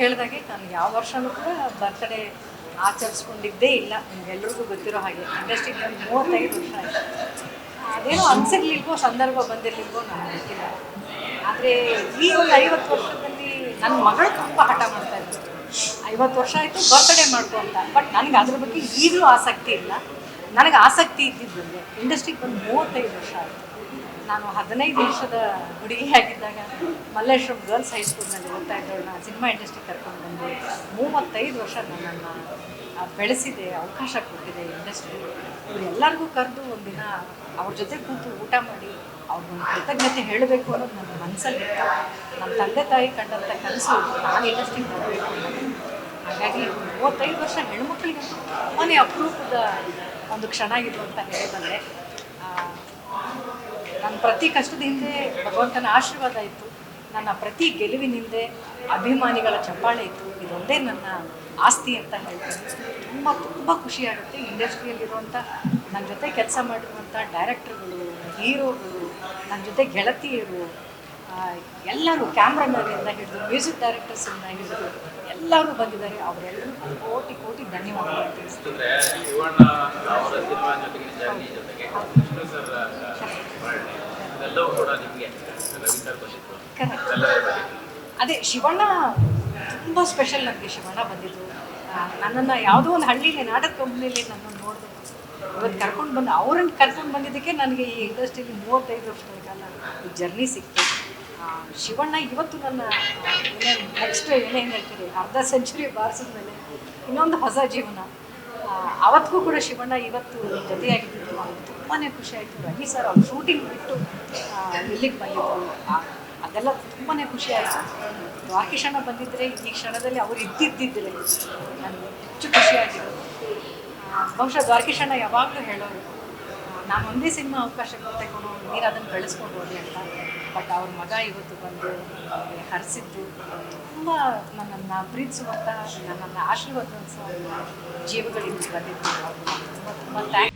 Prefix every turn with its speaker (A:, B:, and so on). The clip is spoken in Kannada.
A: ಕೇಳಿದಾಗೆ ನಾನು ಯಾವ ವರ್ಷನೂ ಕೂಡ ಬರ್ತ್ಡೇ ಆಚರಿಸ್ಕೊಂಡಿದ್ದೇ ಇಲ್ಲ. ನಿಮ್ಗೆಲ್ರಿಗೂ ಗೊತ್ತಿರೋ ಹಾಗೆ. ಇಂಡಸ್ಟ್ರಿಗೆ ಒಂದು ಮೂವತ್ತೈದು ವರ್ಷ ಆಯಿತು. ಅದೇನೋ ಅನ್ಸಿರ್ಲಿಲ್ವೋ, ಸಂದರ್ಭ ಬಂದಿರ್ಲಿಲ್ವೋ ನಾನು ಗೊತ್ತಿಲ್ಲ. ಆದರೆ ಈ ಒಂದು ಐವತ್ತು ವರ್ಷದಲ್ಲಿ ನನ್ನ ಮಗಳು ತುಂಬ ಹಠ ಮಾಡ್ತಾ ಇದ್ದರು ಐವತ್ತು ವರ್ಷ ಆಯಿತು ಬರ್ತ್ಡೇ ಮಾಡ್ಕೊ ಅಂತ. ಬಟ್ ನನಗೆ ಅದ್ರ ಬಗ್ಗೆ ಈಗಲೂ ಆಸಕ್ತಿ ಇಲ್ಲ. ನನಗೆ ಆಸಕ್ತಿ ಇದ್ದಿದ್ದು ಇಂಡಸ್ಟ್ರಿ ಇಂಡಸ್ಟ್ರಿಗೆ ಬಂದು ಮೂವತ್ತೈದು ವರ್ಷ ಆಯಿತು. ನಾನು ಹದಿನೈದು ವರ್ಷದ ಹುಡುಗಿಯಾಗಿದ್ದಾಗ ಮಲ್ಲೇಶ್ವರಂ ಗರ್ಲ್ಸ್ ಹೈಸ್ಕೂಲ್ನಲ್ಲಿ ಓದ್ತಾ ನಾನು ಸಿನಿಮಾ ಇಂಡಸ್ಟ್ರಿಗೆ ಕರ್ಕೊಂಡು ಬಂದು ಮೂವತ್ತೈದು ವರ್ಷ ನನ್ನನ್ನು ಬೆಳೆಸಿದೆ, ಅವಕಾಶ ಕೊಟ್ಟಿದೆ ಇಂಡಸ್ಟ್ರಿ ಎಲ್ಲರಿಗೂ ಕರೆದು ಒಂದಿನ ಅವ್ರ ಜೊತೆ ಕೂತು ಊಟ ಮಾಡಿ ಅವ್ರಿಗೊಂದು ಕೃತಜ್ಞತೆ ಹೇಳಬೇಕು ಅನ್ನೋದು ನನ್ನ ಮನಸ್ಸಲ್ಲಿತ್ತು ನಮ್ಮ ತಂದೆ ತಾಯಿ ಕಂಡಂಥ ಕನಸು ನಾನು ಇಂಡಸ್ಟ್ರಿ ಬರಬೇಕು ಹಾಗಾಗಿ ಮೂವತ್ತೈದು ವರ್ಷ ಹೆಣ್ಮಕ್ಳಿಗೆ ತುಂಬಾ ಅಪರೂಪದ ಒಂದು ಕ್ಷಣ ಇದು ಅಂತ ಹೇಳಿಬಂದರೆ ನನ್ನ ಪ್ರತಿ ಕಷ್ಟದ ಹಿಂದೆ ಭಗವಂತನ ಆಶೀರ್ವಾದ ಇತ್ತು. ನನ್ನ ಪ್ರತಿ ಗೆಲುವಿನ ಹಿಂದೆ ಅಭಿಮಾನಿಗಳ ಚಪ್ಪಾಳೆ ಇತ್ತು. ಇದೊಂದೇ ನನ್ನ ಆಸ್ತಿ ಅಂತ ಹೇಳ್ತೀನಿ. ತುಂಬ ತುಂಬ ಖುಷಿಯಾಗುತ್ತೆ ಇಂಡಸ್ಟ್ರಿಯಲ್ಲಿರುವಂಥ ನನ್ನ ಜೊತೆ ಕೆಲಸ ಮಾಡಿರುವಂಥ ಡೈರೆಕ್ಟರ್ಗಳು, ಹೀರೋಗಳು ನನ್ನ ಜೊತೆ ಗೆಳತಿಯರು ಎಲ್ಲರೂ ಕ್ಯಾಮ್ರಾಮನ್ನಿಂದ ಹಿಡಿದು ಮ್ಯೂಸಿಕ್ ಡೈರೆಕ್ಟರ್ಸಿಂದ ಹಿಡಿದು ಎಲ್ಲರೂ ಬಂದಿದ್ದಾರೆ ಅವರೆಲ್ಲರೂ ಕೋಟಿ ಕೋಟಿ ಧನ್ಯವಾದಗಳು ತಿಳಿಸ್ತೀನಿ. ಅದೇ ಶಿವಣ್ಣ ತುಂಬ ಸ್ಪೆಷಲ್ ನನಗೆ ಶಿವಣ್ಣ ಬಂದಿದ್ದು. ನನ್ನನ್ನು ಯಾವುದೋ ಒಂದು ಹಳ್ಳಿಲಿ ನಾಟಕ ಕಂಪ್ನಿಯಲ್ಲಿ ನನ್ನನ್ನು ನೋಡಿದ್ರು ಇವತ್ತು ಕರ್ಕೊಂಡು ಬಂದು ಅವ್ರನ್ನ ಕರ್ಕೊಂಡು ಬಂದಿದ್ದಕ್ಕೆ ನನಗೆ ಈ ಇಂಡಸ್ಟ್ರಿಯಲ್ಲಿ ಮೂವತ್ತೈದು ವರ್ಷಗಳ ಕಾಲ ಈ ಜರ್ನಿ ಸಿಕ್ತು. ಶಿವಣ್ಣ ಇವತ್ತು ನನ್ನ ನೆಕ್ಸ್ಟ್ ಏನೇನು ಹೇಳ್ತೀರಿ ಅರ್ಧ ಸೆಂಚುರಿ ಬಾರಿಸಿದ ಮೇಲೆ ಇನ್ನೊಂದು ಹೊಸ ಜೀವನ. ಆ, ಅವತ್ತಿಗೂ ಕೂಡ ಶಿವಣ್ಣ ಇವತ್ತು ಜೊತೆಯಾಗಿದ್ದು ಅವ್ರಿಗೆ ತುಂಬಾ ಖುಷಿ ಆಯಿತು. ರವಿ ಸರ್ ಅವ್ರು ಶೂಟಿಂಗ್ ಬಿಟ್ಟು ಆ, ಇಲ್ಲಿಗೆ ಬಂದಿದ್ದು ಆ, ಅದೆಲ್ಲ ತುಂಬಾ ಖುಷಿ ಆಯಿತು. ದ್ವಾರಕೀಶಣ್ಣ ಬಂದಿದ್ದರೆ ಈ ಕ್ಷಣದಲ್ಲಿ ಅವ್ರು ಇದ್ದಿದ್ದಿದ್ದರೆ ನನಗೆ ಹೆಚ್ಚು ಖುಷಿಯಾಗಿರೋದು ಆ, ಬಹುಶಃ ದ್ವಾರಕೀಶಣ್ಣ ಯಾವಾಗಲೂ ಹೇಳೋರು. ಆ, ನಾನು ಒಂದೇ ಸಿನಿಮಾ ಅವಕಾಶ ಕೊಡು ನೀನು ಅದನ್ನು ಬೆಳೆಸ್ಕೊಂಡು ಹೋಗಿ ಅಂತ. ಬಟ್ ಅವ್ರ ಮಗ ಇವತ್ತು ಬಂದು ಹರಿಸಿದ್ದು, ತುಂಬ ನನ್ನನ್ನು ಪ್ರೀತಿಸುವಂಥ ನನ್ನನ್ನು ಆಶೀರ್ವಾದ ಜೀವಗಳಿಂದ ಬಂದಿದ್ದು. ತುಂಬ ತುಂಬ ಥ್ಯಾಂಕ್ಸ್